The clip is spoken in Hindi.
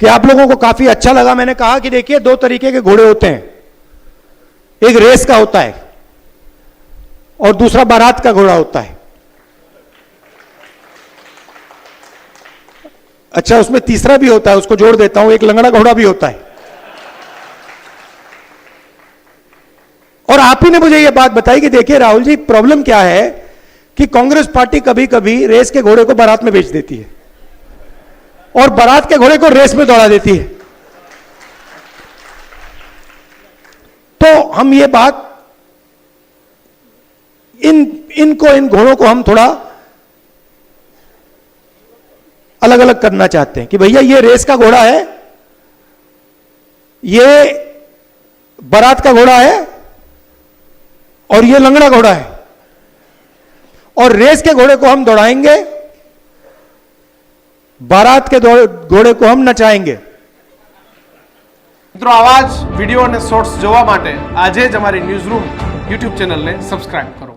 कि आप लोगों को काफ़ी अच्छा लगा। मैंने कहा कि देखिए, दो तरीके के घोड़े होते हैं। एक रेस का होता है और दूसरा बारात का घोड़ा होता है। अच्छा उसमें तीसरा भी होता है, उसको जोड़ देता हूँ, एक लंगड़ा घोड़ा भी होता है। और आप ही ने मुझे यह बात बताई कि देखिए, राहुल जी, प्रॉब्लम क्या है कि कांग्रेस पार्टी कभी कभी रेस के घोड़े को बारात में बेच देती है। और बारात के घोड़े को रेस में दौड़ा देती है। तो हम ये बात, इन, इनको, इन घोड़ों को हम थोड़ा अलग अलग करना चाहते हैं कि भैया ये रेस का घोड़ा है, ये बारात का घोड़ा है, और ये लंगड़ा घोड़ा है। और रेस के घोड़े को हम दौड़ाएँगे बारात के दौ- घोड़े को हम नचाएंगे મિત્રો આવા જ વિડીયો અને શોર્ટ્સ જોવા માટે આજે જ અમારી ન્યૂઝ રૂમ યુટ્યુબ ચેનલને સબસ્ક્રાઇબ કરો